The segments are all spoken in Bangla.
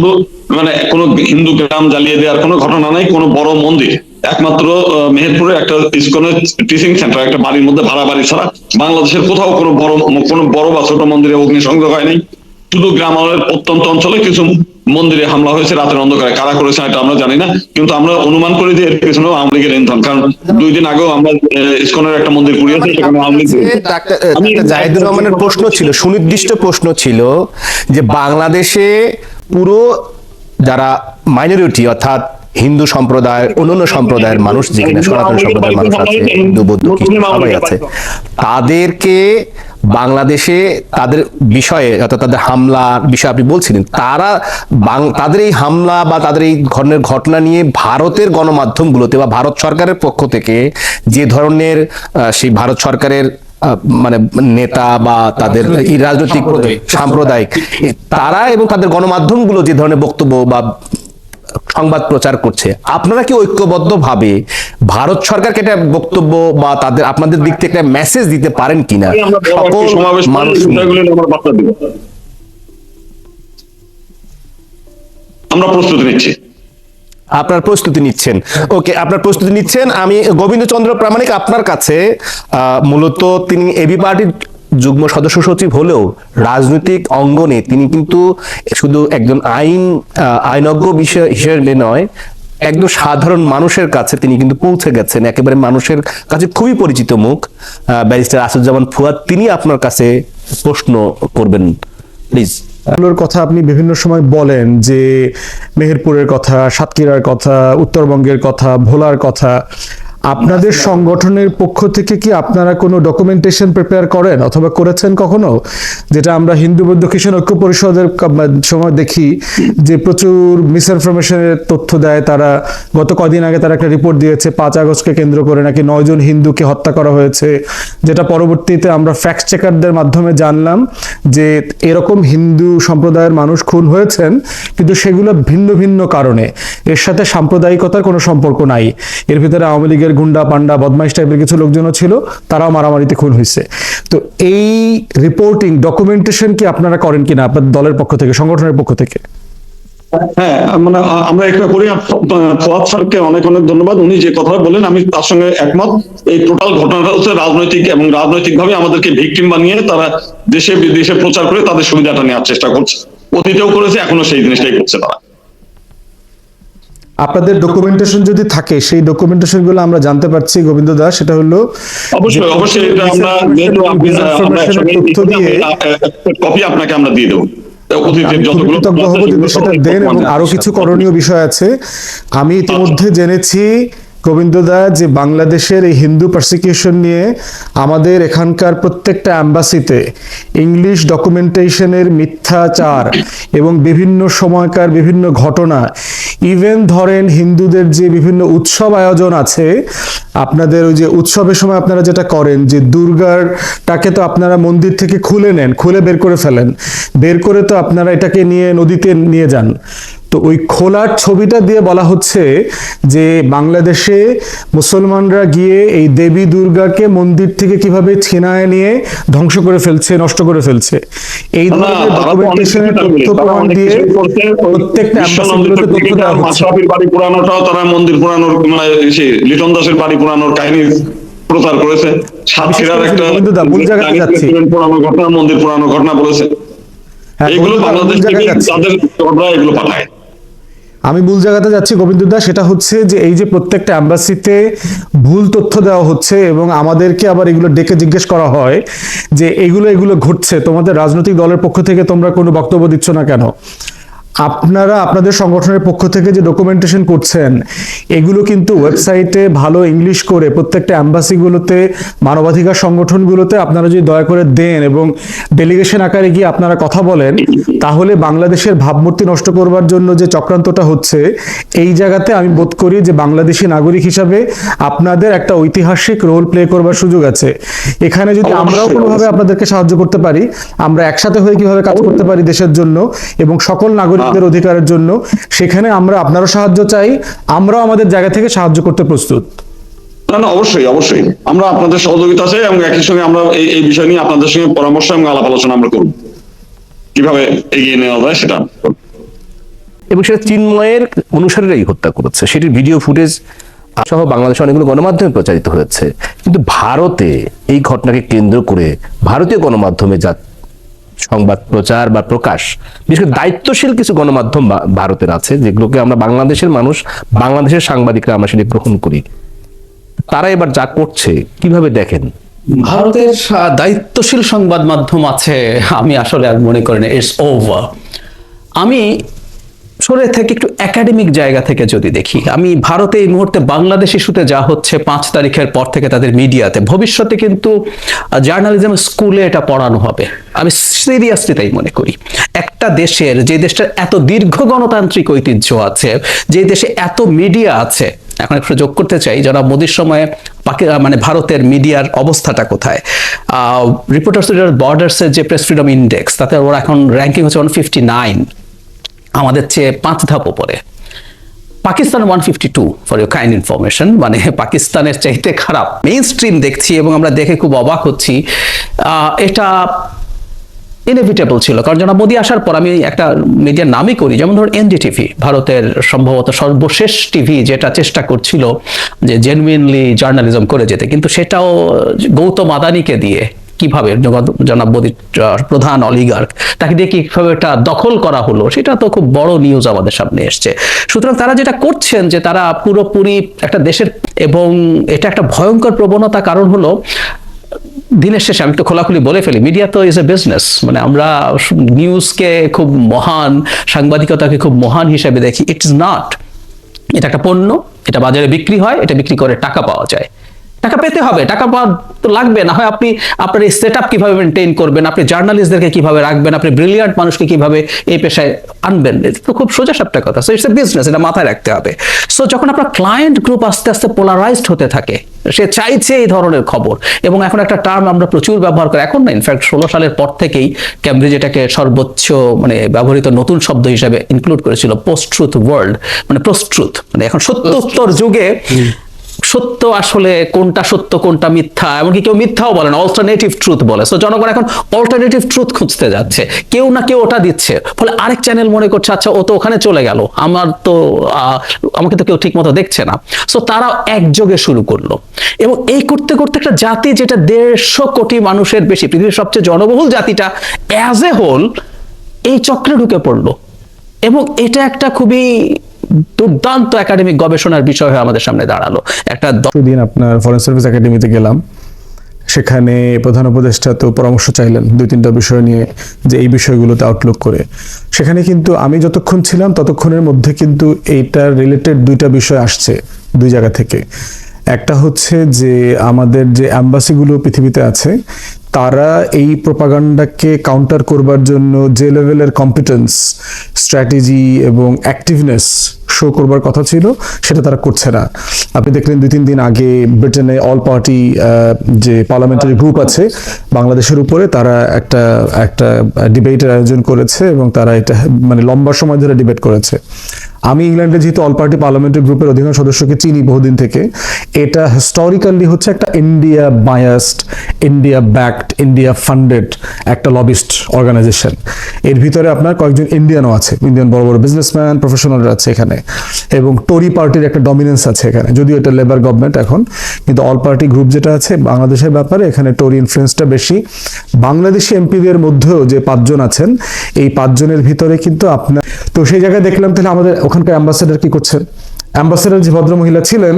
শুধু মানে কোনো হিন্দু গ্রাম জ্বালিয়ে দেওয়ার কোনো ঘটনা নাই, কোনো বড় মন্দির। একমাত্র মেহেরপুরে একটা ইসকনের টিচিং সেন্টার একটা বাড়ির মধ্যে ভাড়া বাড়ি ছাড়া। বাংলাদেশের কোথাও কোনো বড় কোনো বড় বা ছোট মন্দিরে অগ্নি অগ্নিসংযোগ হয় নাই। শুধু গ্রামের অত্যন্ত অঞ্চলে কিছু মন্দিরে হামলা হয়েছে রাতের অন্ধকারে। কারা করেছে এটা আমরা জানি না কিন্তু আমরা অনুমান করি যে এর পেছনে আওয়ামী লীগের ইন্ধন কারণ দুই দিন আগেও আমরা ইস্কনের একটা মন্দির পুড়িয়েছি সেখানে আওয়ামী লীগ ডাক্তার জাহিদুর রহমানের প্রশ্ন ছিল সুনির্দিষ্ট প্রশ্ন ছিল যে বাংলাদেশে পুরো যারা মাইনরিটি অর্থাৎ হিন্দু সম্প্রদায় অন্যান্য সম্প্রদায়ের মানুষ যেখানে সনাতন সম্প্রদায়ের মানুষ আছে হিন্দু বৌদ্ধ খ্রিস্টান সবাই আছে। তাদেরকে বাংলাদেশে তাদের বিষয়ে অর্থাৎ তাদের হামলার বিষয়ে আপনি বলছিলেন তারা তাদের এই হামলা বা তাদের এই ধরনের ঘটনা নিয়ে ভারতের গণমাধ্যমগুলোতে বা ভারত সরকারের পক্ষ থেকে যে ধরনের আহ, সেই ভারত সরকারের আহ, মানে নেতা বা তাদের রাজনৈতিক সাম্প্রদায়িক তারা এবং তাদের গণমাধ্যমগুলো যে ধরনের বক্তব্য বা সংবাদ প্রচার করছে। আপনারা কি ঐক্যবদ্ধ ভাবে ভারত সরকারকে একটা বক্তব্য বা তাদের আপনাদের দিক থেকে একটা মেসেজ দিতে পারেন কিনা? সকল মানুষ আমরা প্রস্তুতি নিচ্ছি। আপনার প্রস্তুতি নিচ্ছেন। ওকে আপনার প্রস্তুতি নিচ্ছেন। আমি গোবিন্দচন্দ্র প্রামাণিক আপনার কাছে আহ, মূলত তিনি এবি পার্টির যুগ্ম সদস্য সচিব হলেও রাজনৈতিক অঙ্গনে তিনি কিন্তু শুধু একজন আইন আইনজ্ঞ বিষয় হিসেবে নয়, একদম সাধারণ মানুষের কাছে তিনি কিন্তু পৌঁছে গেছেন। একেবারে মানুষের কাছে খুবই পরিচিত মুখ। ব্যারিস্টার আসুজ্জামান ফুয়াদ, তিনি আপনার কাছে প্রশ্ন করবেন, প্লিজ। এগুলোর কথা আপনি বিভিন্ন সময় বলেন যে মেহেরপুরের কথা, সাতক্ষীরার কথা, উত্তরবঙ্গের কথা, ভোলার কথা। আপনাদের সংগঠনের পক্ষ থেকে কি আপনারা কোনো ডকুমেন্টেশন প্রিপেয়ার করেন অথবা করেছেন কখনো? যেটা আমরা হিন্দু বৌদ্ধ খ্রিস্টান ঐক্য পরিষদের সময় দেখি যে প্রচুর মিসইনফরমেশনের তথ্য দেয় তারা। গত কদিন আগে তারা একটা রিপোর্ট দিয়েছে, পাঁচ আগস্টকে কেন্দ্র করে নাকি নয়জন হিন্দুকে হত্যা করা হয়েছে। যেটা পরবর্তীতে আমরা ফ্যাক্ট চেকারদের মাধ্যমে জানলাম যে এরকম হিন্দু সম্প্রদায়ের মানুষ খুন হয়েছেন, কিন্তু সেগুলো ভিন্ন ভিন্ন কারণে। এর সাথে সাম্প্রদায়িকতার কোনো সম্পর্ক নাই। এর ভিতরে আওয়ামী লীগের গুন্ডা পান্ডা বদমাইশ টাইপের কিছু লোকজনও ছিল, তারাও মারামারিতে খুন হয়েছে। তো এই রিপোর্টিং ডকুমেন্টেশন কি আপনারা করেন কিনা আপনার দলের পক্ষ থেকে, সংগঠনের পক্ষ থেকে? হ্যাঁ মানে আমরা একটা করি ফোয়াদ স্যারকে অনেক অনেক ধন্যবাদ। উনি যে কথা বলেন, আমি তার সঙ্গে একমত। এই টোটাল ঘটনাটা হচ্ছে রাজনৈতিক এবং রাজনৈতিক ভাবে আমাদেরকে ভিকটিম বানিয়ে তারা দেশে বিদেশে প্রচার করে তাদের সুবিধাটা নেওয়ার চেষ্টা করছে। অতীতেও করেছে, এখনও সেই জিনিসটাই করছে তারা। আপনাদের ডকুমেন্টেশন যদি থাকে সেই ডকুমেন্টেশনগুলো আমরা জানতে পারছি গোবিন্দ দাস সেটা হলো অবশ্যই অবশ্যই এটা আমরা তথ্য দিয়ে কপি আপনাকে আমরা দিয়ে দেবো। কৃতজ্ঞ হব যদি সেটা দেন এবং আরও কিছু করণীয় বিষয় আছে। আমি ইতিমধ্যে জেনেছি গোবিন্দদা যে বাংলাদেশের এই হিন্দু প্রসিকিউশন নিয়ে আমাদের এখানকার প্রত্যেকটা অ্যাম্বাসিতে ইংলিশ ডকুমেন্টেশনের মিথ্যাচার এবং বিভিন্ন সময়কার বিভিন্ন ঘটনা ইভেন ধরেন হিন্দুদের যে বিভিন্ন উৎসব আয়োজন আছে, আপনাদের ওই যে উৎসবের সময় আপনারা যেটা করেন, যে দুর্গারটাকে তো আপনারা মন্দির থেকে খুলে নেন, খুলে বের করে ফেলেন, বের করে তো আপনারা এটাকে নিয়ে নদীতে নিয়ে যান। তো ওই খোলার ছবিটা দিয়ে বলা হচ্ছে যে বাংলাদেশে মুসলমানরা গিয়ে এই দেবী দুর্গাকে মন্দির থেকে কীভাবে ছিনায় নিয়ে ধ্বংস করে ফেলছে নষ্ট করে ফেলছে। এই ধরনের তারা ডকুমেন্টেশনের তথ্য প্রমাণ দিয়ে কিছু করছে। ওই প্রত্যেকটা অ্যাম্বাসিগুলোতে তথ্য দেওয়া হচ্ছে। বাড়ি পুরানোটাও তারা মন্দির পুরানোর মানে লিটন দাসের বাড়ি পুরানোর কাহিনী প্রচার করেছে। সাতক্ষীরার একটা মূল Chinese পুরানো ঘটনা মন্দির পুরানো ঘটনা বলেছে। হ্যাঁ, এগুলো বাংলাদেশ থেকে তাদের এগুলো পাঠায়। আমি ভুল জায়গাতে যাচ্ছি, গোবিন্দদা, সেটা হচ্ছে যে এই যে প্রত্যেকটা অ্যাম্বাসিতে ভুল তথ্য দেওয়া হচ্ছে এবং আমাদেরকে আবার এগুলো ডেকে জিজ্ঞেস করা হয় যে এগুলো এগুলো ঘটছে। তোমাদের রাজনৈতিক দলের পক্ষ থেকে তোমরা কোনো বক্তব্য দিচ্ছ না কেন? আপনারা আপনাদের সংগঠনের পক্ষ থেকে যে ডকুমেন্টেশন করছেন এগুলো কিন্তু ওয়েবসাইটে ভালো ইংলিশ করে প্রত্যেকটা অ্যাম্বাসিগুলোতে মানবাধিকার সংগঠনগুলোতে আপনারা যদি দয়া করে দেন এবং ডেলিগেশন আকারে গিয়ে আপনারা কথা বলেন তাহলে বাংলাদেশের ভাবমূর্তি নষ্ট করবার জন্য যে চক্রান্তটা হচ্ছে এই জায়গাতে আমি বোধ করি যে বাংলাদেশি নাগরিক হিসাবে আপনাদের একটা ঐতিহাসিক রোল প্লে করবার সুযোগ আছে। এখানে যদি আমরাও কোনোভাবে আপনাদেরকে সাহায্য করতে পারি আমরা একসাথে হয়ে কীভাবে কাজ করতে পারি দেশের জন্য এবং সকল নাগরিকদের অধিকারের জন্য সেখানে আমরা আপনারও সাহায্য চাই আমরাও আমাদের জায়গা থেকে সাহায্য করতে প্রস্তুত। না না অবশ্যই অবশ্যই। আমরা আপনাদের সহযোগিতা চাই এবং একই সঙ্গে আমরা এই এই বিষয় নিয়ে আপনাদের সঙ্গে পরামর্শ এবং আলাপ আলোচনা আমরা করব। কীভাবে এগিয়ে নেওয়া যায় সেটা এবং সেটা চিন্ময়ের অনুসারীরাই হত্যা করেছে। সেটির ভিডিও ফুটেজ সহ বাংলাদেশে অনেকগুলো গণমাধ্যমে প্রচারিত হয়েছে। কিন্তু ভারতে এই ঘটনাকে কেন্দ্র করে ভারতীয় গণমাধ্যমে যা সংবাদ প্রচার বা প্রকাশ, বিশেষ করে দায়িত্বশীল কিছু গণমাধ্যম ভারতের আছে, যেগুলোকে আমরা বাংলাদেশের মানুষ, বাংলাদেশের সাংবাদিকরা আমরা সেটি গ্রহণ করি। তারা এবার যা করছে, কীভাবে দেখেন? ভারতের দায়িত্বশীল সংবাদ মাধ্যম আছে, আমি আসলে মনে করি না ইটস ওভার আমি সরে থেকে একটু একাডেমিক জায়গা থেকে যদি দেখি, আমি ভারতে এই মুহূর্তে বাংলাদেশ ইস্যুতে যা হচ্ছে পাঁচ তারিখের পর থেকে তাদের মিডিয়াতে। ভবিষ্যতে কিন্তু জার্নালিজম স্কুলে এটা পড়ানো হবে। আমি সিরিয়াসলি তাই মনে করি। একটা দেশের, যে দেশটার এত দীর্ঘ গণতান্ত্রিক ঐতিহ্য আছে, যে দেশে এত মিডিয়া আছে, এখন একটু যোগ করতে চাই যারা মোদির সময়ে মানে ভারতের মিডিয়ার অবস্থাটা কোথায়? রিপোর্টার্স বর্ডার্সের যে প্রেস ফ্রিডম ইন্ডেক্স তাতে ওরা এখন র্যাঙ্কিং হচ্ছে ওয়ান ফিফটি নাইন আমাদের চেয়ে পাঁচ ধাপ উপরে। Pakistan one fifty two for your kind information মানে পাকিস্তানের চাইতে খারাপ। মেইন স্ট্রিম দেখছি এবং আমরা দেখে খুব অবাক হচ্ছি। এটা ইনএভিটেবল ছিল। কারণ জনাব মোদী আসার পর আমি একটা মিডিয়ার নামই করি, যেমন ধরুন এনডিটিভি ভারতের সম্ভবত সর্বশেষ টিভি যেটা চেষ্টা করছিল যে জেনুইনলি জার্নালিজম করে যেতে। কিন্তু সেটাও গৌতম আদানিকে দিয়ে কীভাবে জনাব মোদীর প্রধান অলিগার্ক তাকে দিয়ে কীভাবে এটা দখল করা হলো, সেটা তো খুব বড় নিউজ আমাদের সামনে এসছে। সুতরাং তারা যেটা করছেন যে তারা পুরোপুরি একটা দেশের এবং এটা একটা ভয়ঙ্কর প্রবণতা কারণ হলো, দিনের শেষে আমি তো খোলাখুলি বলে ফেলি মিডিয়া তো ইজ এ বিজনেস মানে আমরা নিউজকে খুব মহান, সাংবাদিকতাকে খুব মহান হিসেবে দেখি ইট ইজ নট এটা একটা পণ্য, এটা বাজারে বিক্রি হয়, এটা বিক্রি করে টাকা পাওয়া যায়। টাকা পেতে হবে, টাকা পাওয়া তো লাগবে না। হয় আপনি আপনার এই সেট কীভাবে মেনটেন করবেন, আপনি জার্নালিস্টদেরকে কীভাবে রাখবেন, আপনি ব্রিলিয়ান্ট মানুষকে কীভাবে এই পেশায় আনবেন তো খুব সোজা সাপটা কথা। সো ইটস এ বিজনেস এটা মাথায় রাখতে হবে। সো যখন আপনার ক্লায়েন্ট গ্রুপ আস্তে আস্তে পোলারাইজড হতে থাকে, সে চাইছে এই ধরনের খবর, এবং এখন একটা টার্ম আমরা প্রচুর ব্যবহার করি। এখন না ইনফ্যাক্ট ষোলো সালের পর থেকেই ক্যামব্রিজ এটাকে সর্বোচ্চ মানে ব্যবহৃত নতুন শব্দ হিসেবে ইনক্লুড করেছিল পোস্ট ট্রুথ ওয়ার্ল্ড মানে পোস্ট ট্রুথ মানে এখন সত্যোত্তর যুগে সত্য আসলে কোনটা সত্য, কোনটা মিথ্যা? এমনকি কেউ মিথ্যাও বলে না অল্টারনেটিভ ট্রুথ বলে। সো জনগণ এখন অল্টারনেটিভ ট্রুথ খুঁজতে যাচ্ছে। কেউ না কেউ ওটা দিচ্ছে। ফলে আরেক চ্যানেল মনে করছে আচ্ছা ও তো ওখানে চলে গেল। আমার তো আমাকে তো কেউ ঠিক মতো দেখছে না। সো তারা একযোগে শুরু করল। এবং এই করতে করতে একটা জাতি যেটা দেড়শো কোটি মানুষের বেশি, পৃথিবীর সবচেয়ে জনবহুল জাতিটা অ্যাজ এ হোল এই চক্রে ঢুকে পড়ল। এবং এটা একটা খুবই দুর্দান্ত একাডেমিক গবেষণার বিষয় হয়ে আমাদের সামনে দাঁড়াল। একটা দিন আপনার ফরেন সার্ভিস একাডেমিতে গেলাম। সেখানে প্রধান উপদেষ্টা তো পরামর্শ চাইলেন দুই, তিনটা বিষয় নিয়ে যে এই বিষয়গুলোতে আউটলুক করে। সেখানে কিন্তু আমি যতক্ষণ ছিলাম ততক্ষণের মধ্যে কিন্তু এইটার রিলেটেড দুইটা বিষয় আসছে দুই জায়গা থেকে। একটা হচ্ছে যে আমাদের যে অ্যাম্বাসিগুলো পৃথিবীতে আছে, তারা এই প্রোপাগান্ডাকে কাউন্টার করবার জন্য যে লেভেলের কম্পিটেন্স স্ট্র্যাটেজি এবং অ্যাক্টিভনেস শো করবার কথা ছিল, সেটা তারা করছে না। আপনি দেখলেন দুই, তিন দিন আগে ব্রিটেনে অল পার্টি যে পার্লামেন্টারি গ্রুপ আছে, বাংলাদেশের উপরে তারা একটা একটা ডিবেটের আয়োজন করেছে এবং তারা এটা মানে লম্বা সময় ধরে ডিবেট করেছে। আমি ইংল্যান্ডে যেহেতু অল পার্টি পার্লামেন্টারি গ্রুপের অধিকাংশ সদস্যকে চিনি বহুদিন থেকে, এটা হিস্টোরিক্যালি হচ্ছে একটা India biased India backed India funded একটা লবিস্ট অর্গানাইজেশন এর ভিতরে আপনার কয়েকজন ইন্ডিয়ানও আছে। ইন্ডিয়ান বড় বড় বিজনেসম্যান প্রফেশনালরা আছে এখানে। এবং টোরি পার্টির একটা ডমিনেন্স আছে এখানে। যদিও এটা লেবার গভর্নমেন্ট এখন, কিন্তু অল পার্টি গ্রুপ যেটা আছে, বাংলাদেশের ব্যাপারে এখানে টোরি ইনফ্লুয়েন্সটা বেশি। বাংলাদেশি এমপিদের মধ্যেও যে পাঁচজন আছেন, এই পাঁচজনের ভিতরে কিন্তু আপনার তো সেই জায়গায় দেখলাম তাহলে আমাদের ওখানকার অ্যাম্বাসেডার কি করছেন? অ্যাম্বাসেডার যে ভদ্রমহিলা ছিলেন,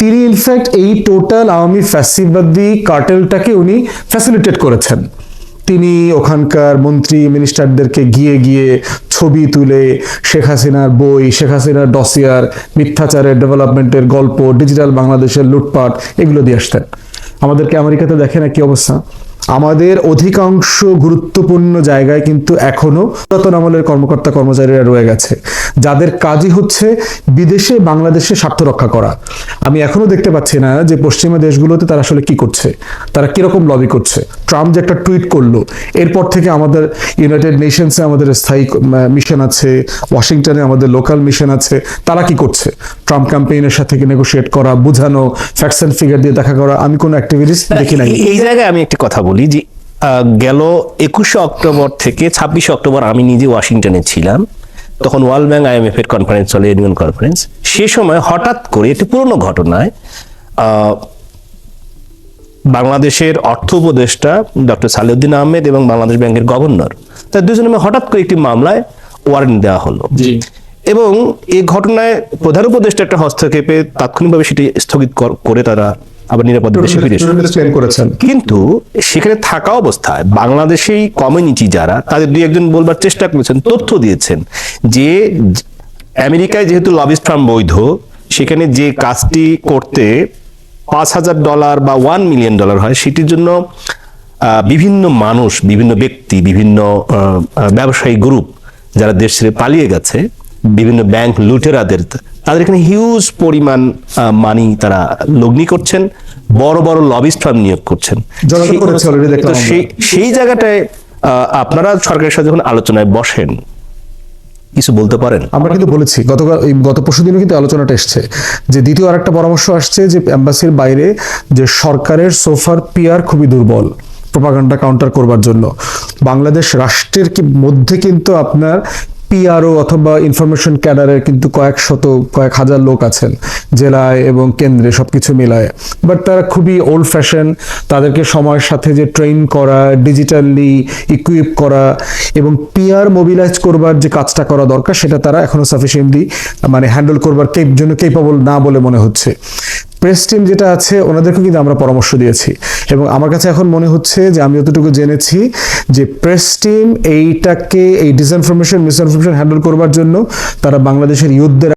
তিনি ইনফ্যাক্ট এই টোটাল আওয়ামী ফ্যাসিবাদী কার্টেলটাকে উনি ফ্যাসিলিটেট করেছেন। তিনি ওখানকার মন্ত্রী মিনিস্টারদেরকে গিয়ে গিয়ে ছবি তুলে শেখ হাসিনার বই, শেখ হাসিনার ডসিয়ার মিথ্যাচারের ডেভেলপমেন্টের গল্প ডিজিটাল বাংলাদেশের লুটপাট, এগুলো দিয়ে আসতেন। আমাদেরকে আমেরিকাতে দেখেন কি অবস্থা? আমাদের অধিকাংশ গুরুত্বপূর্ণ জায়গায় কিন্তু এখনও পুরাতন আমলের কর্মকর্তা কর্মচারীরা রয়ে গেছে। যাদের কাজই হচ্ছে বিদেশে বাংলাদেশে স্বার্থ রক্ষা করা। আমি এখনও দেখতে পাচ্ছি না যে পশ্চিমা দেশগুলোতে তারা আসলে কি করছে, তারা কীরকম লবি করছে। ট্রাম্প যে একটা টুইট করল, এরপর থেকে আমাদের ইউনাইটেড নেশনসে আমাদের স্থায়ী মিশন আছে ওয়াশিংটনে আমাদের লোকাল মিশন আছে, তারা কি করছে? ট্রাম্প ক্যাম্পেইনের সাথে নেগোশিয়েট করা, বোঝানো অ্যান্ড ফিগার দিয়ে দেখা করা, আমি কোনো অ্যাক্টিভিটিস দেখি নাই। এই জায়গায় আমি একটি কথা বলি যে গেল একুশে অক্টোবর থেকে ছাব্বিশে অক্টোবর আমি নিজে ওয়াশিংটনে ছিলাম। তখন ওয়ার্ল্ড ব্যাংক আইএমএফ এর কনফারেন্স চলে ইউনিয়ন কনফারেন্স সে সময় হঠাৎ করে একটি পুরনো ঘটনায় বাংলাদেশের অর্থ উপদেষ্টা ডক্টর সালিউদ্দিন আহমেদ এবং বাংলাদেশ ব্যাংকের গভর্নর তার দুজনে মিলে হঠাৎ করে একটি মামলায় ওয়ারেন্ট দেওয়া হলো। এবং এই ঘটনায় প্রধান উপদেষ্টা একটা হস্তক্ষেপে তাৎক্ষণিকভাবে সেটি স্থগিত করে তারা আবার নিরাপদে দেশে ফিরে করেছেন। কিন্তু সেখানে থাকা অবস্থায় বাংলাদেশেই কমিউনিটি যারা তাদের দুই একজন বলবার চেষ্টা করেছেন তথ্য দিয়েছেন যে আমেরিকায় যেহেতু লবিস্ট ফার্ম বৈধ সেখানে যে কাজটি করতে পাঁচ হাজার ডলার বা ওয়ান মিলিয়ন ডলার হয় সেটির জন্য বিভিন্ন মানুষ বিভিন্ন ব্যক্তি বিভিন্ন ব্যবসায়ী গ্রুপ যারা দেশ ছেড়ে পালিয়ে গেছে বিভিন্ন ব্যাংক লুটেরাদের তাদের এখানে হিউজ পরিমাণ মানি তারা লগ্নি করছেন বড় বড় লবিস্ট ফার্ম নিয়োগ করছেন। সেই- জায়গাটায় আপনারা সরকারের সাথে যখন আলোচনায় বসেন কিছু বলতে পারেন? আমরা কিন্তু বলেছি গতকাল এই গত পরশু দিনও কিন্তু আলোচনাটা এসছে যে দ্বিতীয় আরেকটা পরামর্শ আসছে যে এম্বাসির বাইরে যে সরকারের সোফার পিয়ার খুবই দুর্বল প্রপাগান্ডা কাউন্টার করবার জন্য। বাংলাদেশ রাষ্ট্রের কি মধ্যে কিন্তু আপনার পিআরও অথবা ইনফরমেশন ক্যাডারের কিন্তু কয়েক শত, কয়েক হাজার লোক আছেন, জেলায় এবং কেন্দ্রে সবকিছু মিলায়। বাট তারা খুবই ওল্ড ফ্যাশন তাদেরকে সময়ের সাথে যে ট্রেন করা ডিজিটালি ইকুইপ করা এবং পিআর মোবিলাইজ করবার যে কাজটা করা দরকার, সেটা তারা এখনও সাফিসিয়েন্টলি মানে হ্যান্ডেল করবার জন্য কেপাবল না বলে মনে হচ্ছে। প্রেস টিম যেটা আছে, ওনাদেরকেও কিন্তু আমরা পরামর্শ দিয়েছি। এবং আমার কাছে এখন মনে হচ্ছে যে আমি যতটুকু জেনেছি যে প্রেস টিম এইটাকে এই ডিসইনফরমেশন মিসইনফরমেশন হ্যান্ডেল করবার জন্য তারা বাংলাদেশের ইউথদের